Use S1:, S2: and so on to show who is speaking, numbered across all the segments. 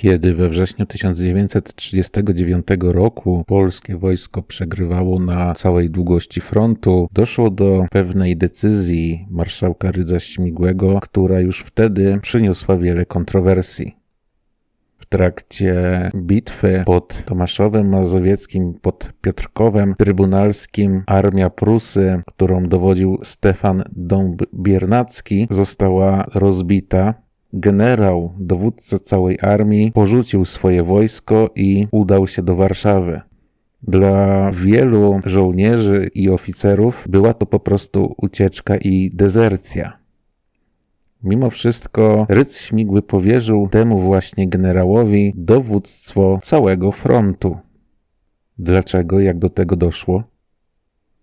S1: Kiedy we wrześniu 1939 roku polskie wojsko przegrywało na całej długości frontu, doszło do pewnej decyzji marszałka Rydza Śmigłego, która już wtedy przyniosła wiele kontrowersji. W trakcie bitwy pod Tomaszowem Mazowieckim, pod Piotrkowem Trybunalskim, armia Prusy, którą dowodził Stefan Dąb-Biernacki, została rozbita generał, dowódca całej armii, porzucił swoje wojsko i udał się do Warszawy. Dla wielu żołnierzy i oficerów była to po prostu ucieczka i dezercja. Mimo wszystko Rydz Śmigły powierzył temu właśnie generałowi dowództwo całego frontu. Dlaczego, jak do tego doszło?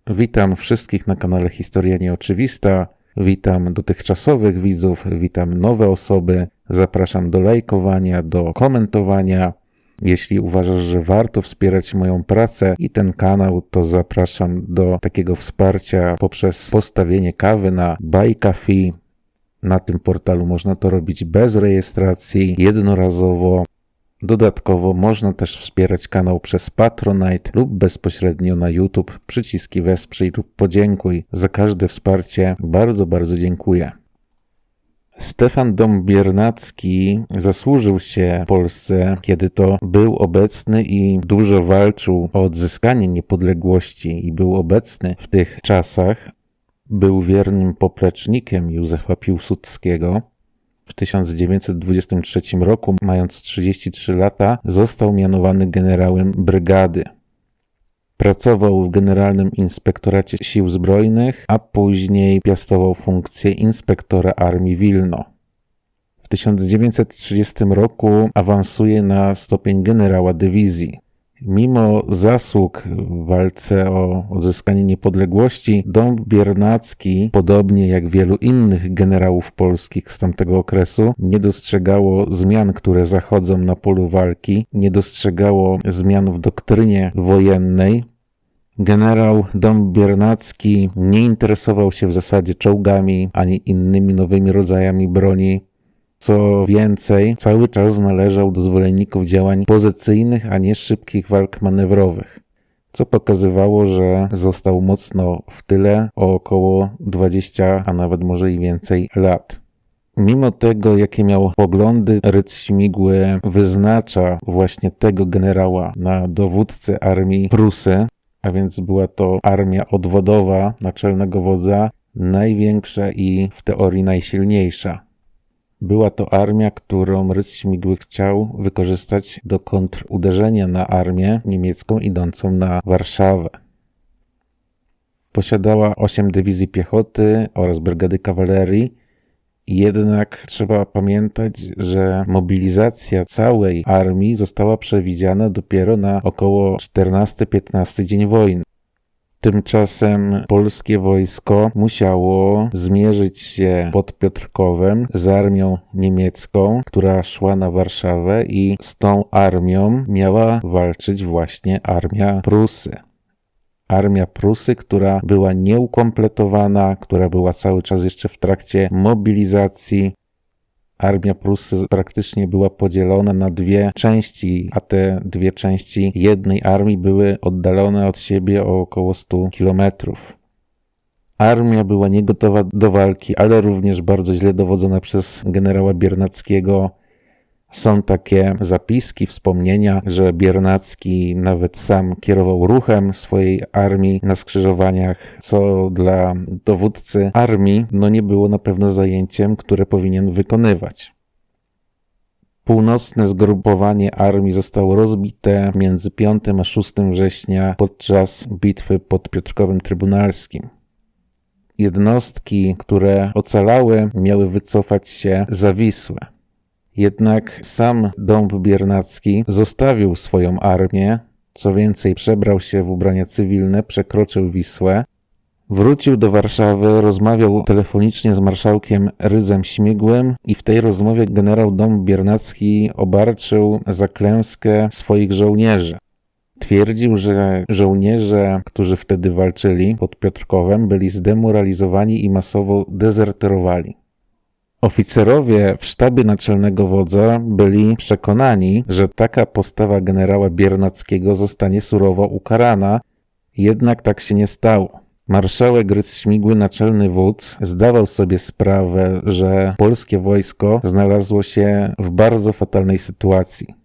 S1: Witam wszystkich na kanale Historia Nieoczywista. Witam dotychczasowych widzów, witam nowe osoby. Zapraszam do lajkowania, do komentowania. Jeśli uważasz, że warto wspierać moją pracę i ten kanał, to zapraszam do takiego wsparcia poprzez postawienie kawy na Buy Coffee. Na tym portalu można to robić bez rejestracji, jednorazowo. Dodatkowo można też wspierać kanał przez Patronite lub bezpośrednio na YouTube. Przyciski wesprzyj lub podziękuj. Za każde wsparcie bardzo, bardzo dziękuję. Stefan Dąb-Biernacki zasłużył się Polsce, kiedy to był obecny i dużo walczył o odzyskanie niepodległości i był obecny w tych czasach. Był wiernym poplecznikiem Józefa Piłsudskiego. W 1923 roku, mając 33 lata, został mianowany generałem brygady. Pracował w Generalnym Inspektoracie Sił Zbrojnych, a później piastował funkcję inspektora Armii Wilno. W 1930 roku awansuje na stopień generała dywizji. Mimo zasług w walce o odzyskanie niepodległości, Dąb Biernacki, podobnie jak wielu innych generałów polskich z tamtego okresu, nie dostrzegało zmian, które zachodzą na polu walki, nie dostrzegało zmian w doktrynie wojennej. Generał Dąb Biernacki nie interesował się w zasadzie czołgami ani innymi nowymi rodzajami broni. Co więcej, cały czas należał do zwolenników działań pozycyjnych, a nie szybkich walk manewrowych, co pokazywało, że został mocno w tyle o około 20, a nawet może i więcej lat. Mimo tego, jakie miał poglądy, Rydz Śmigły wyznacza właśnie tego generała na dowódcę armii Prusy, a więc była to armia odwodowa naczelnego wodza, największa i w teorii najsilniejsza. Była to armia, którą Rydz Śmigły chciał wykorzystać do kontruderzenia na armię niemiecką idącą na Warszawę. Posiadała 8 dywizji piechoty oraz brygady kawalerii, jednak trzeba pamiętać, że mobilizacja całej armii została przewidziana dopiero na około 14-15 dzień wojny. Tymczasem polskie wojsko musiało zmierzyć się pod Piotrkowem z armią niemiecką, która szła na Warszawę i z tą armią miała walczyć właśnie armia Prusy. Armia Prusy, która była nieukompletowana, która była cały czas jeszcze w trakcie mobilizacji, armia Prusy praktycznie była podzielona na dwie części, a te dwie części jednej armii były oddalone od siebie o około 100 kilometrów. Armia była niegotowa do walki, ale również bardzo źle dowodzona przez generała Biernackiego, są takie zapiski, wspomnienia, że Biernacki nawet sam kierował ruchem swojej armii na skrzyżowaniach, co dla dowódcy armii no nie było na pewno zajęciem, które powinien wykonywać. Północne zgrupowanie armii zostało rozbite między 5 a 6 września podczas bitwy pod Piotrkowem Trybunalskim. Jednostki, które ocalały, miały wycofać się za Wisłę. Jednak sam Dąb Biernacki zostawił swoją armię, co więcej przebrał się w ubrania cywilne, przekroczył Wisłę, wrócił do Warszawy, rozmawiał telefonicznie z marszałkiem Rydzem Śmigłym i w tej rozmowie generał Dąb Biernacki obarczył za klęskę swoich żołnierzy. Twierdził, że żołnierze, którzy wtedy walczyli pod Piotrkowem, byli zdemoralizowani i masowo dezerterowali. Oficerowie w sztabie naczelnego wodza byli przekonani, że taka postawa generała Biernackiego zostanie surowo ukarana, jednak tak się nie stało. Marszałek Rydz Śmigły, naczelny wódz, zdawał sobie sprawę, że polskie wojsko znalazło się w bardzo fatalnej sytuacji.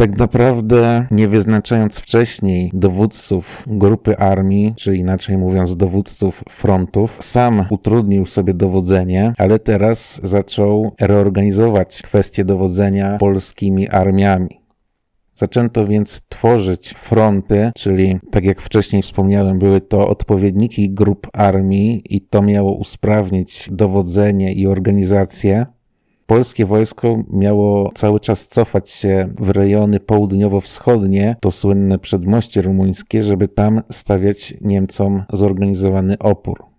S1: Tak naprawdę, nie wyznaczając wcześniej dowódców grupy armii, czy inaczej mówiąc, dowódców frontów, sam utrudnił sobie dowodzenie, ale teraz zaczął reorganizować kwestie dowodzenia polskimi armiami. Zaczęto więc tworzyć fronty, czyli tak jak wcześniej wspomniałem, były to odpowiedniki grup armii i to miało usprawnić dowodzenie i organizację. Polskie wojsko miało cały czas cofać się w rejony południowo-wschodnie, to słynne przedmoście rumuńskie, żeby tam stawiać Niemcom zorganizowany opór.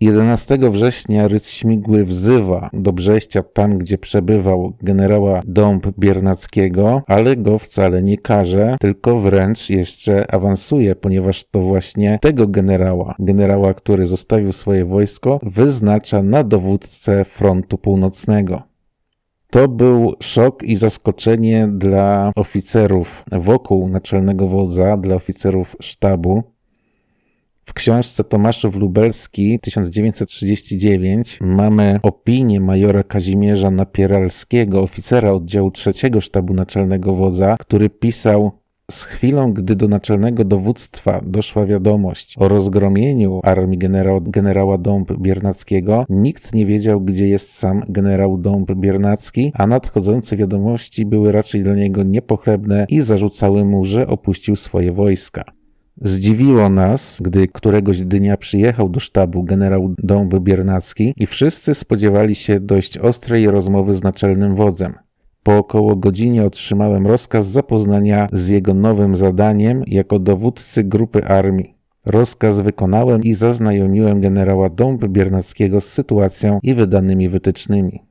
S1: 11 września Rydz Śmigły wzywa do Brześcia, tam gdzie przebywał generała Dąb Biernackiego, ale go wcale nie karze, tylko wręcz jeszcze awansuje, ponieważ to właśnie tego generała, generała, który zostawił swoje wojsko, wyznacza na dowódcę frontu północnego. To był szok i zaskoczenie dla oficerów wokół naczelnego wodza, dla oficerów sztabu. W książce Tomaszów Lubelski 1939 mamy opinię majora Kazimierza Napieralskiego, oficera oddziału trzeciego sztabu naczelnego wodza, który pisał z chwilą, gdy do naczelnego dowództwa doszła wiadomość o rozgromieniu armii generał, generała Dąb Biernackiego, nikt nie wiedział, gdzie jest sam generał Dąb Biernacki, a nadchodzące wiadomości były raczej dla niego niepochlebne i zarzucały mu, że opuścił swoje wojska. Zdziwiło nas, gdy któregoś dnia przyjechał do sztabu generał Dąb Biernacki i wszyscy spodziewali się dość ostrej rozmowy z naczelnym wodzem. Po około godzinie otrzymałem rozkaz zapoznania z jego nowym zadaniem jako dowódcy grupy armii. Rozkaz wykonałem i zaznajomiłem generała Dąb Biernackiego z sytuacją i wydanymi wytycznymi.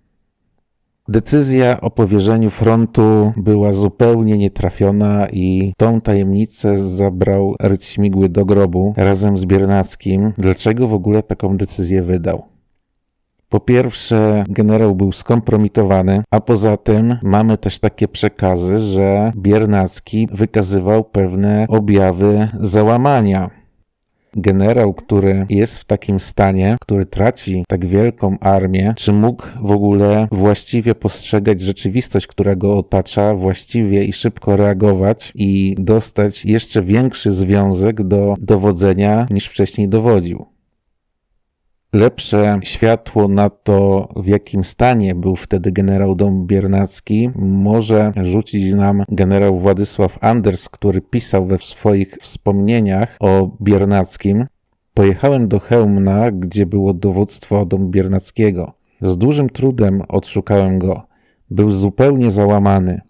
S1: Decyzja o powierzeniu frontu była zupełnie nietrafiona i tą tajemnicę zabrał Ryc Śmigły do grobu razem z Biernackim. Dlaczego w ogóle taką decyzję wydał? Po pierwsze, generał był skompromitowany, a poza tym mamy też takie przekazy, że Biernacki wykazywał pewne objawy załamania generał, który jest w takim stanie, który traci tak wielką armię, czy mógł w ogóle właściwie postrzegać rzeczywistość, która go otacza, właściwie i szybko reagować i dostać jeszcze większy związek do dowodzenia niż wcześniej dowodził lepsze światło na to, w jakim stanie był wtedy generał Dom Biernacki, może rzucić nam generał Władysław Anders, który pisał we swoich wspomnieniach o Biernackim. Pojechałem do Chełmna, gdzie było dowództwo Dom Biernackiego. Z dużym trudem odszukałem go. Był zupełnie załamany.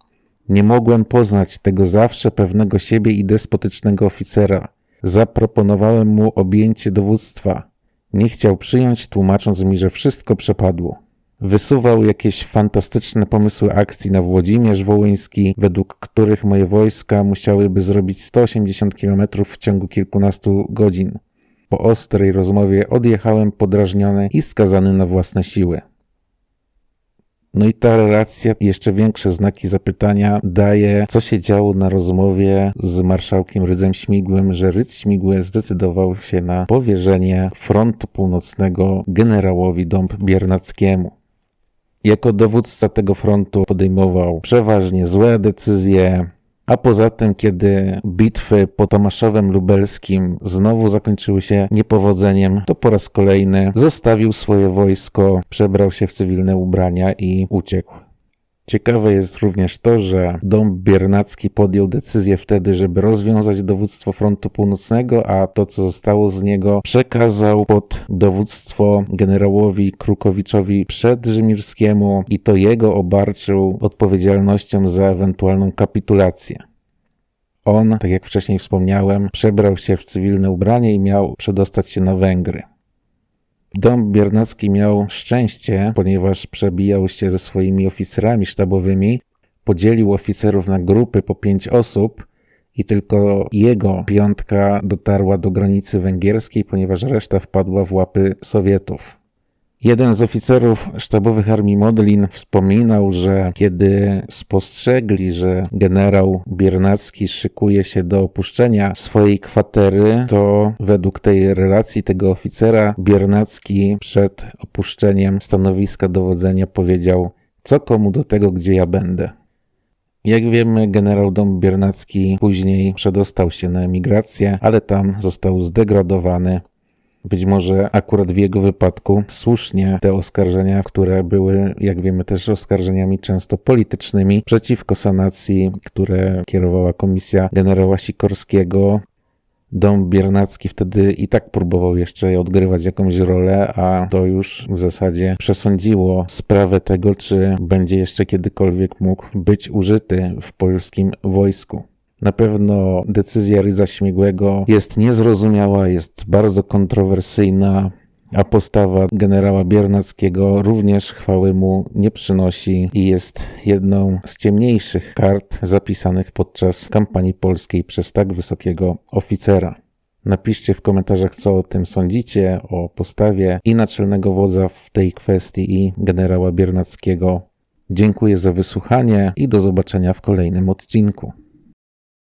S1: Nie mogłem poznać tego zawsze pewnego siebie i despotycznego oficera. Zaproponowałem mu objęcie dowództwa. Nie chciał przyjąć, tłumacząc mi, że wszystko przepadło. Wysuwał jakieś fantastyczne pomysły akcji na Włodzimierz Wołyński, według których moje wojska musiałyby zrobić 180 km w ciągu kilkunastu godzin. Po ostrej rozmowie odjechałem podrażniony i skazany na własne siły. No i ta relacja, jeszcze większe znaki zapytania daje, co się działo na rozmowie z marszałkiem Rydzem Śmigłym, że Rydz Śmigły zdecydował się na powierzenie frontu północnego generałowi Dąb Biernackiemu. Jako dowódca tego frontu podejmował przeważnie złe decyzje, a poza tym, kiedy bitwy pod Tomaszowem Lubelskim znowu zakończyły się niepowodzeniem, to po raz kolejny zostawił swoje wojsko, przebrał się w cywilne ubrania i uciekł. Ciekawe jest również to, że dom Biernacki podjął decyzję wtedy, żeby rozwiązać dowództwo frontu północnego, a to, co zostało z niego, przekazał pod dowództwo generałowi Krukowiczowi Przedrzymirskiemu i to jego obarczył odpowiedzialnością za ewentualną kapitulację. On, tak jak wcześniej wspomniałem, przebrał się w cywilne ubranie i miał przedostać się na Węgry. Dom Biernacki miał szczęście, ponieważ przebijał się ze swoimi oficerami sztabowymi, podzielił oficerów na grupy po pięć osób i tylko jego piątka dotarła do granicy węgierskiej, ponieważ reszta wpadła w łapy Sowietów. Jeden z oficerów sztabowych armii Modlin wspominał, że kiedy spostrzegli, że generał Biernacki szykuje się do opuszczenia swojej kwatery, to według tej relacji tego oficera Biernacki przed opuszczeniem stanowiska dowodzenia powiedział: Co komu do tego, gdzie ja będę? Jak wiemy, generał Dom Biernacki później przedostał się na emigrację, ale tam został zdegradowany być może akurat w jego wypadku słusznie te oskarżenia, które były, jak wiemy, też oskarżeniami często politycznymi przeciwko sanacji, które kierowała komisja generała Sikorskiego, Dom Biernacki wtedy i tak próbował jeszcze odgrywać jakąś rolę, a to już w zasadzie przesądziło sprawę tego, czy będzie jeszcze kiedykolwiek mógł być użyty w polskim wojsku. Na pewno decyzja Ryza Śmigłego jest niezrozumiała, jest bardzo kontrowersyjna, a postawa generała Biernackiego również chwały mu nie przynosi i jest jedną z ciemniejszych kart zapisanych podczas kampanii polskiej przez tak wysokiego oficera. Napiszcie w komentarzach, co o tym sądzicie, o postawie i naczelnego wodza w tej kwestii i generała Biernackiego. Dziękuję za wysłuchanie i do zobaczenia w kolejnym odcinku.